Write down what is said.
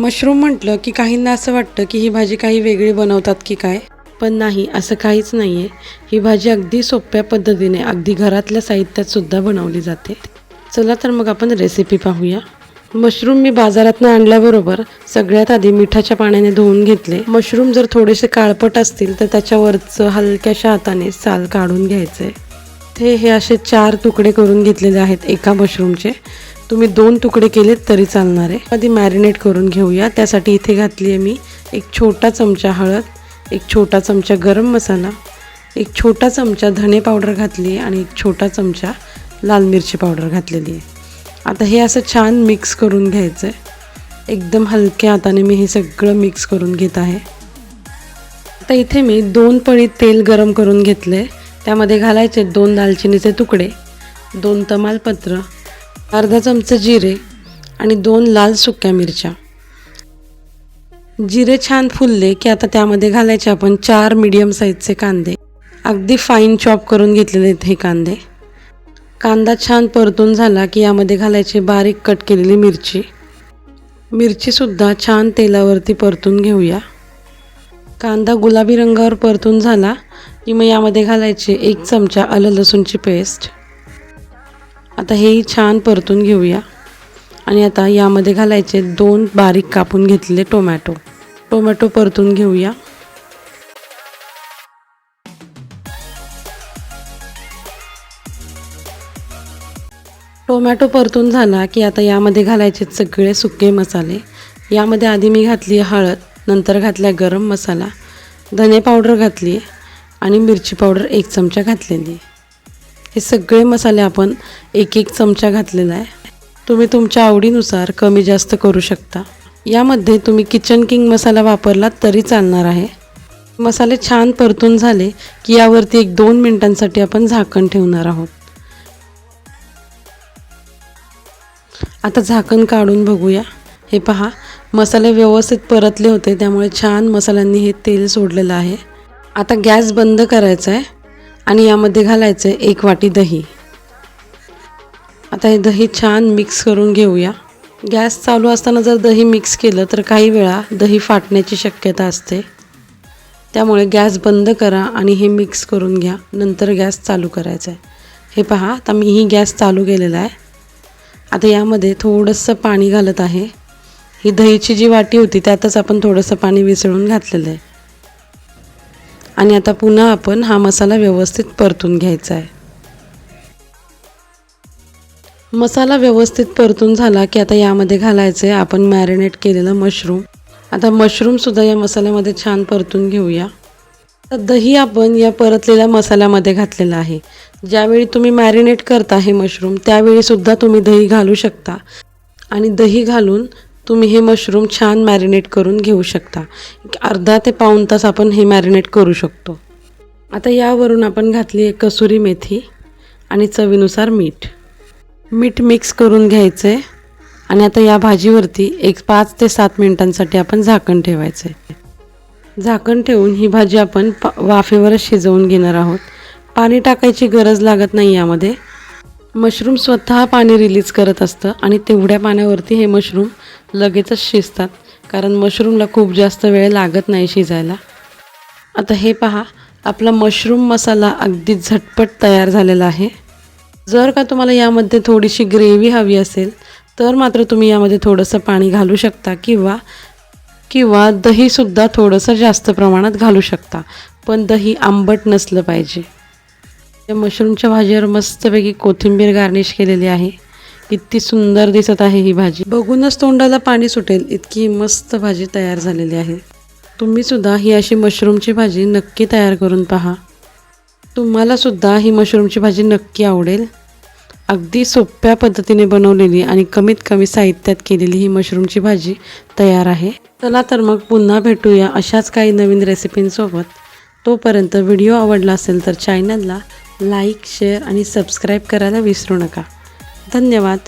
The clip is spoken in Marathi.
मशरूम म्हटलं की काहींना असं वाटतं की ही भाजी काही वेगळी बनवतात की काय. पण नाही असं काहीच नाही आहे ही भाजी अगदी सोप्या पद्धतीने अगदी घरातल्या साहित्यातसुद्धा बनवली जाते. चला तर मग आपण रेसिपी पाहूया. मशरूम मी बाजारातनं आणल्याबरोबर सगळ्यात आधी मिठाच्या पाण्याने धुवून घेतले. मशरूम जर थोडेसे काळपट असतील तर त्याच्यावरचं हलक्याशा हाताने साल काढून घ्यायचं आहे इथे हे असे चार तुकडे करून घेतलेले आहेत एका मशरूमचे तुम्ही दोन तुकडे केलेत तरी चालणार आहे. आधी मॅरिनेट करून घेऊया. त्यासाठी इथे घातली आहे मी एक छोटा चमचा हळद एक छोटा चमचा गरम मसाला एक छोटा चमचा धणे पावडर घातली आहे आणि एक छोटा चमचा लाल मिरची पावडर घातलेली आहे. आता हे असं छान मिक्स करून घ्यायचं आहे एकदम हलक्या हाताने मी हे सगळं मिक्स करून घेत आहे. आता इथे मी दोन पळी तेल गरम करून घेतलं आहे त्यामध्ये घालायचे दोन दालचिनीचे तुकडे दोन तमालपत्र अर्धा चमचा जिरे आणि दोन लाल सुक्या मिरच्या. जिरे छान फुलले की आता त्यामध्ये घालायचे आपण चार मीडियम साईजचे कांदे. अगदी फाईन चॉप करून घेतलेले आहेत हे कांदे. कांदा छान परतून झाला की यामध्ये घालायची बारीक कट केलेली मिरची. मिरचीसुद्धा छान तेलावरती परतून घेऊया. कांदा गुलाबी रंगावर परतून झाला की मग यामध्ये घालायचे एक चमचा आलं लसूणची पेस्ट. आता हेही छान परतून घेऊया. आणि आता यामध्ये घालायचे दोन बारीक कापून घेतलेले टोमॅटो. टोमॅटो परतून घेऊया. टोमॅटो परतून झाला की आता यामध्ये घालायचे सगळे सुके मसाले. यामध्ये आधी मी घातली हळद नंतर घातला गरम मसाला. धने पावडर घातली आणि मिरची पावडर एक चमचा घातलेली हे सगळे मसाले आपण एक एक चमचा घातलेला आहे. तुम्ही तुमच्या आवडीनुसार कमी जास्त करू शकता. यामध्ये तुम्ही किचन किंग मसाला वापरलात तरी चालणार आहे. मसाले छान परतून झाले की यावरती एक दोन मिनिटांसाठी आपण झाकण ठेवणार आहोत. आता झाकण काढून बघूया. हे पहा मसाले व्यवस्थित परतले होते त्यामुळे छान मसाल्यांनी हे तेल सोडलेलं आहे. आता गॅस बंद करायचा आहे आणि यामध्ये घालायचं आहे एक वाटी दही. आता हे दही छान मिक्स करून घेऊया. गॅस चालू असताना जर दही मिक्स केलं तर काही वेळा दही फाटण्याची शक्यता असते. त्यामुळे गॅस बंद करा आणि हे मिक्स करून घ्या. नंतर गॅस चालू करायचा आहे हे पहा आता मी ही गॅस चालू केलेला आहे. आता यामध्ये थोडंसं पाणी घालत आहे. ही दहीची जी वाटी होती त्यातच आपण थोडंसं पाणी विसळून घातलेलं आहे. आणि आता पुन्हा आपण हा मसाला व्यवस्थित परतून घ्यायचा आहे. मसाला व्यवस्थित परतून झाला की आता यामध्ये घालायचं आहे. आपण मॅरिनेट केलेलं मशरूम आता मशरूमसुद्धा या मसाल्यामध्ये छान परतून घेऊया. तर दही आपण या परतलेल्या मसाल्यामध्ये घातलेलं आहे. ज्यावेळी तुम्ही मॅरिनेट करता हे मशरूम त्यावेळीसुद्धा तुम्ही दही घालू शकता. आणि दही घालून तुम्ही हे मशरूम छान मॅरिनेट करून घेऊ शकता. अर्धा ते पाऊण तास आपण हे मॅरिनेट करू शकतो. आता यावरून आपण घातली आहे कसुरी मेथी आणि चवीनुसार मीठ. मीठ मिक्स करून घ्यायचं आहे आणि आता या भाजीवरती एक पाच ते सात मिनिटांसाठी आपण झाकण ठेवायचं आहे झाकण ठेवून ही भाजी आपण पा वाफेवरच शिजवून घेणार आहोत. पाणी टाकायची गरज लागत नाही यामध्ये. मशरूम स्वतः पाणी रिलीज करत असतं आणि तेवढ्या पाण्यावरती हे मशरूम लगेचच शिजतात. कारण मशरूमला खूप जास्त वेळ लागत नाही शिजायला. आता हे पहा आपला मशरूम मसाला अगदी झटपट तयार झालेला आहे. जर का तुम्हाला यामध्ये थोडीशी ग्रेव्ही हवी असेल तर मात्र तुम्ही यामध्ये थोडंसं पाणी घालू शकता किंवा किंवा दहीसुद्धा थोडंसं जास्त प्रमाणात घालू शकता. पण दही आंबट नसलं पाहिजे. या मशरूमच्या भाजीवर मस्तपैकी कोथिंबीर गार्निश केलेली आहे. किती सुंदर दिसत आहे ही भाजी. बघूनच तोंडाला पाणी सुटेल. इतकी मस्त भाजी तयार झालेली आहे. तुम्ही सुद्धा ही अशी मशरूमची भाजी नक्की तयार करून पहा. तुम्हालासुद्धा ही मशरूमची भाजी नक्की आवडेल. अगदी सोप्या पद्धतीने बनवलेली आणि कमीत कमी साहित्यात केलेली ही मशरूमची भाजी तयार आहे. चला तर मग पुन्हा भेटूया अशाच काही नवीन रेसिपींसोबत. तोपर्यंत व्हिडिओ आवडला असेल तर चॅनलला लाईक शेअर आणि सबस्क्राईब करायला विसरू नका. धन्यवाद.